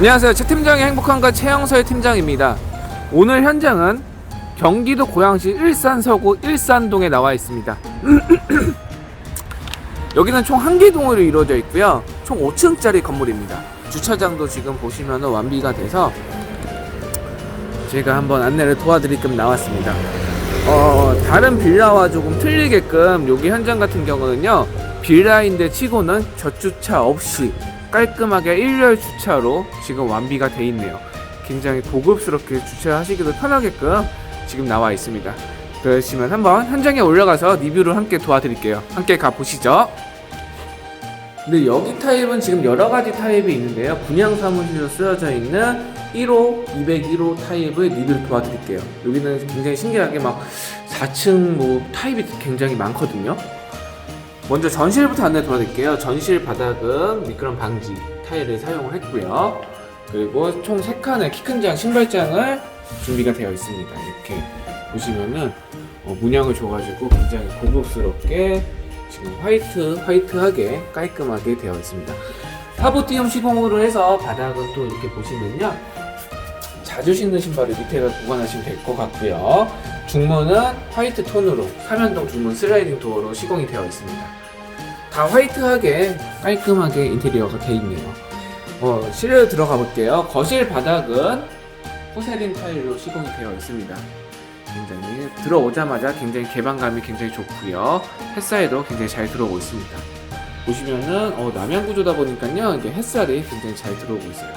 안녕하세요. 최 팀장의 행복한가 최영서의 팀장입니다. 오늘 현장은 경기도 고양시 일산 서구 일산동에 나와 있습니다. 여기는 총 한 개 동으로 이루어져 있고요. 총 5층짜리 건물입니다. 주차장도 지금 보시면 완비가 돼서 제가 한번 안내를 도와드리끔 나왔습니다. 어, 다른 빌라와 조금 틀리게끔 여기 현장 같은 경우는요 빌라인데 치고는 저주차 없이 깔끔하게 일렬 주차로 지금 완비가 돼 있네요. 굉장히 고급스럽게 주차하시기도 편하게끔 지금 나와 있습니다. 그러시면 한번 현장에 올라가서 리뷰를 함께 도와드릴게요. 함께 가보시죠. 근데 여기 타입은 지금 여러 가지 타입이 있는데요. 분양 사무실로 쓰여져 있는 1호, 201호 타입을 리뷰를 도와드릴게요. 여기는 굉장히 신기하게 막 4층 뭐 타입이 굉장히 많거든요. 먼저 전실부터 안내 도와드릴게요. 전실 바닥은 미끄럼 방지 타일을 사용을 했고요. 그리고 총 3칸의 키 큰 장 신발장을 준비가 되어 있습니다. 이렇게 보시면은 어, 문양을 줘가지고 굉장히 고급스럽게 지금 화이트 화이트하게 깔끔하게 되어 있습니다. 타보티움 시공으로 해서 바닥은 또 이렇게 보시면요. 자주 신는 신발을 밑에다 보관하시면 될 것 같고요. 중문은 화이트 톤으로 삼연동 중문 슬라이딩 도어로 시공이 되어 있습니다. 다 화이트하게 깔끔하게 인테리어가 되어 있네요. 어, 실내로 들어가 볼게요. 거실 바닥은 포세린 타일로 시공이 되어 있습니다. 굉장히 들어오자마자 굉장히 개방감이 굉장히 좋고요. 햇살도 굉장히 잘 들어오고 있습니다. 보시면은 어, 남양 구조다 보니까요. 이게 햇살이 굉장히 잘 들어오고 있어요.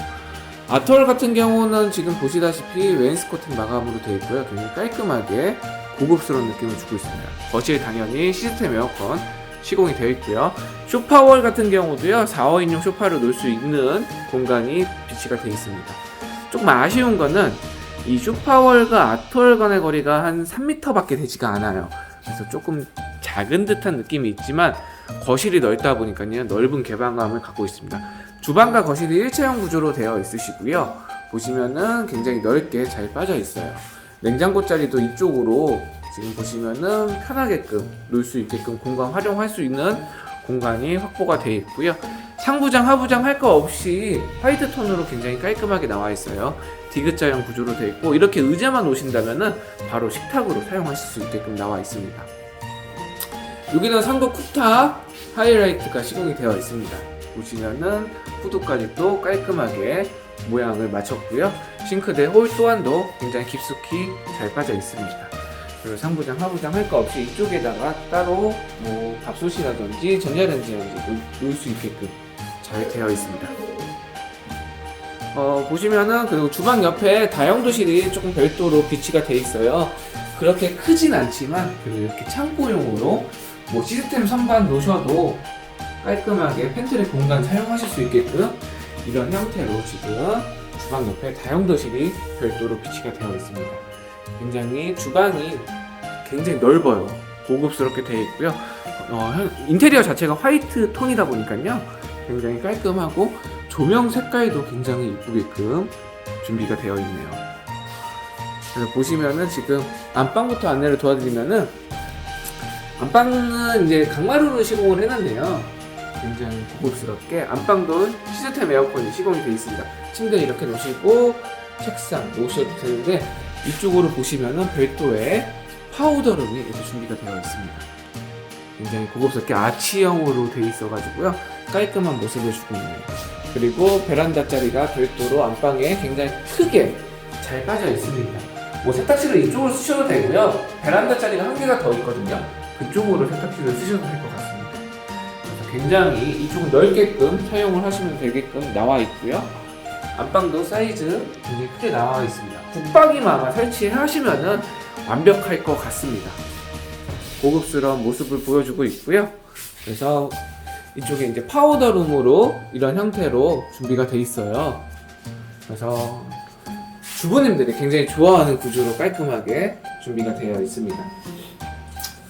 아톨 같은 경우는 지금 보시다시피 웨인스코팅 마감으로 되어 있고요. 굉장히 깔끔하게 고급스러운 느낌을 주고 있습니다. 거실 당연히 시스템 에어컨 시공이 되어 있고요. 쇼파월 같은 경우도요. 4, 5인용 쇼파를 놓을 수 있는 공간이 비치가 되어 있습니다. 조금 아쉬운 거는 이 쇼파월과 아톨 간의 거리가 한 3m밖에 되지가 않아요. 그래서 조금 작은 듯한 느낌이 있지만 거실이 넓다 보니까요. 넓은 개방감을 갖고 있습니다. 주방과 거실이 일체형 구조로 되어 있으시고요. 보시면은 굉장히 넓게 잘 빠져 있어요. 냉장고 자리도 이쪽으로 지금 보시면은 편하게끔 놓을 수 있게끔 공간 활용할 수 있는 공간이 확보가 되어 있고요. 상부장, 하부장 할 거 없이 화이트 톤으로 굉장히 깔끔하게 나와 있어요. 디귿자형 구조로 되어 있고 이렇게 의자만 오신다면은 바로 식탁으로 사용하실 수 있게끔 나와 있습니다. 여기는 상부 쿠타 하이라이트가 시공이 되어 있습니다. 보시면은 후드까지 또 깔끔하게 모양을 맞췄고요. 싱크대 홀 또한도 굉장히 깊숙이 잘 빠져 있습니다. 그리고 상부장, 하부장 할 거 없이 이쪽에다가 따로 뭐 밥솥이라든지 전자레인지라든지 놓- 놓을 수 있게끔 잘 되어 있습니다. 어, 보시면은 그리고 주방 옆에 다용도실이 조금 별도로 비치가 돼 있어요. 그렇게 크진 않지만 그리고 이렇게 창고용으로 뭐 시스템 선반 놓으셔도 깔끔하게 팬트리 공간 사용하실 수 있게끔 이런 형태로 지금 주방 옆에 다용도실이 별도로 비치가 되어 있습니다. 굉장히 주방이 굉장히 넓어요. 고급스럽게 되어 있고요. 어, 현- 인테리어 자체가 화이트 톤이다 보니까요. 굉장히 깔끔하고 조명 색깔도 굉장히 이쁘게끔 준비가 되어 있네요. 그래서 보시면은 지금 안방부터 안내를 도와드리면은 안방은 이제 강마루로 시공을 해놨네요. 굉장히 고급스럽게 안방도 시스템 에어컨이 시공이 되어 있습니다. 침대 이렇게 놓으시고 책상 놓으셔도 되는데 이쪽으로 보시면은 별도의 파우더룸이 이렇게 준비가 되어 있습니다. 굉장히 고급스럽게 아치형으로 되어 있어가지고요 깔끔한 모습을 주고 있네요. 그리고 베란다 자리가 별도로 안방에 굉장히 크게 잘 빠져 있습니다. 뭐 세탁실을 이쪽으로 쓰셔도 되고요. 베란다 자리가 한 개가 더 있거든요. 그쪽으로 세탁실을 쓰셔도 될 것 같습니다. 그래서 굉장히 이쪽은 넓게끔 사용을 하시면 되게끔 나와 있고요. 안방도 사이즈 굉장히 크게 나와 있습니다. 붙박이만 설치하시면은 완벽할 것 같습니다. 고급스러운 모습을 보여주고 있고요. 그래서 이쪽에 이제 파우더룸으로 이런 형태로 준비가 돼 있어요. 그래서 주부님들이 굉장히 좋아하는 구조로 깔끔하게 준비가 되어 있습니다.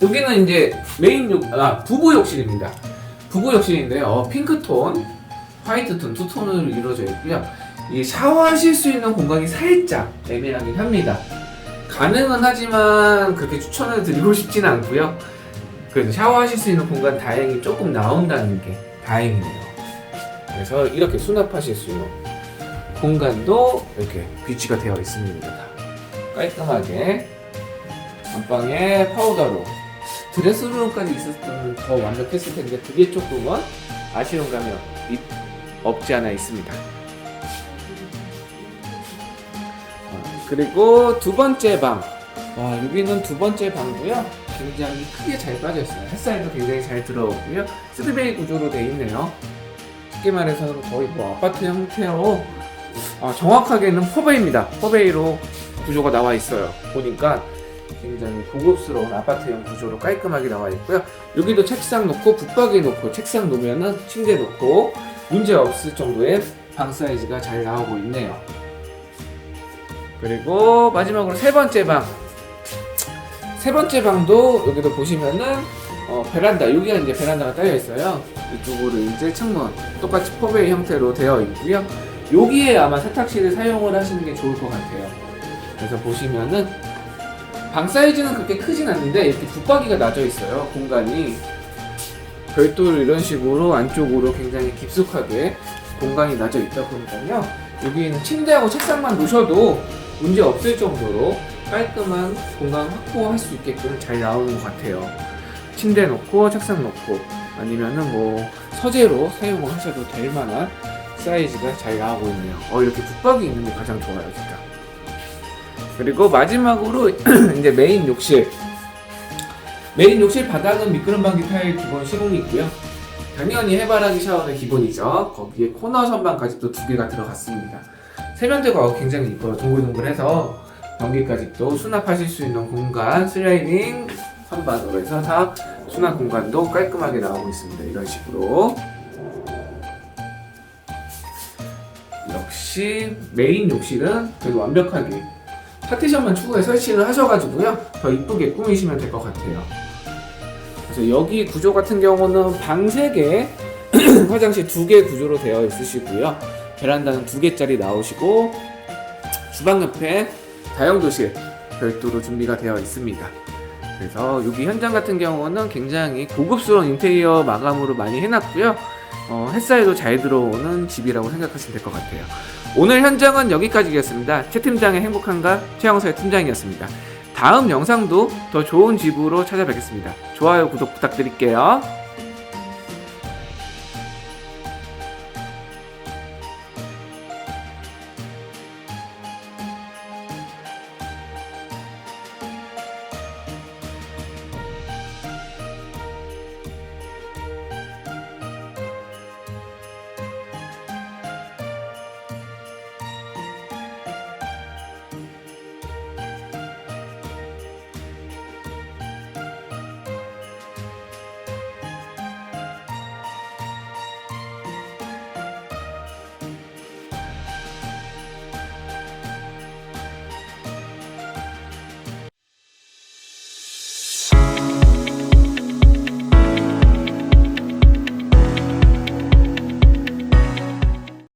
여기는 이제 메인 욕, 아, 부부 욕실입니다. 부부 욕실인데요. 어, 핑크톤, 화이트톤 두 톤으로 이루어져 있고요. 이 샤워하실 수 있는 공간이 살짝 애매하긴 합니다. 가능은 하지만 그렇게 추천을 드리고 싶지는 않고요. 그래서 샤워하실 수 있는 공간 다행히 조금 나온다는 게 다행이네요. 그래서 이렇게 수납하실 수 있는 공간도 이렇게 비치가 되어 있습니다. 깔끔하게 안방에 파우더로 드레스룸까지 있었으면 더 완벽했을 텐데 그게 조금은 아쉬운 감이 있- 없지 않아 있습니다. 그리고 두 번째 방. 와, 여기는 두 번째 방도요. 굉장히 크게 잘 빠졌어요. 햇살도 굉장히 잘 들어오고요. 쓰드베이 구조로 되어 있네요. 쉽게 말해서 거의 뭐 아파트 형태로 아, 정확하게는 퍼베이입니다. 퍼베이로 구조가 나와 있어요. 보니까 굉장히 고급스러운 아파트형 구조로 깔끔하게 나와 있고요. 여기도 책상 놓고 붙박이 놓고 책상 놓으면은 침대 놓고 문제 없을 정도의 방 사이즈가 잘 나오고 있네요. 그리고 마지막으로 세 번째 방. 세 번째 방도 여기도 보시면은 어, 베란다 여기가 이제 베란다가 딸려 있어요. 이쪽으로 이제 창문 똑같이 포베이 형태로 되어 있고요. 여기에 아마 세탁실을 사용을 하시는 게 좋을 것 같아요. 그래서 보시면은 방 사이즈는 그렇게 크진 않는데 이렇게 붙박이가 나져 있어요. 공간이 별도로 이런 식으로 안쪽으로 굉장히 깊숙하게 공간이 나져 있다 보니까요. 여기는 침대하고 책상만 놓으셔도 문제 없을 정도로 깔끔한 공간 확보할 수 있게끔 잘 나오는 것 같아요. 침대 놓고 책상 놓고 아니면은 뭐 서재로 사용을 하셔도 될 만한 사이즈가 잘 나오고 있네요. 어 이렇게 붙박이 있는 게 가장 좋아요, 진짜. 그리고 마지막으로 이제 메인 욕실. 메인 욕실 바닥은 미끄럼 방지 타일 기본 시공이 있고요. 당연히 해바라기 샤워는 기본이죠. 거기에 코너 선반까지 또두 개가 들어갔습니다. 세면대가 굉장히 이뻐요. 동글동글해서 변기까지 또 수납하실 수 있는 공간, 슬라이딩 선반으로 해서 다 수납 공간도 깔끔하게 나오고 있습니다. 이런 식으로. 역시 메인 욕실은 그래도 완벽하게 파티션만 추후에 설치를 하셔가지고요 더 이쁘게 꾸미시면 될 것 같아요 그래서 여기 구조 같은 경우는 방 3개 화장실 2개 구조로 되어 있으시고요 베란다는 2개짜리 나오시고 주방 옆에 다용도실 별도로 준비가 되어 있습니다 그래서 여기 현장 같은 경우는 굉장히 고급스러운 인테리어 마감으로 많이 해놨고요 어, 햇살도 잘 들어오는 집이라고 생각하시면 될 것 같아요. 오늘 현장은 여기까지였습니다. 최 팀장의 행복한가 최영서의 팀장이었습니다. 다음 영상도 더 좋은 집으로 찾아뵙겠습니다. 좋아요, 구독 부탁드릴게요.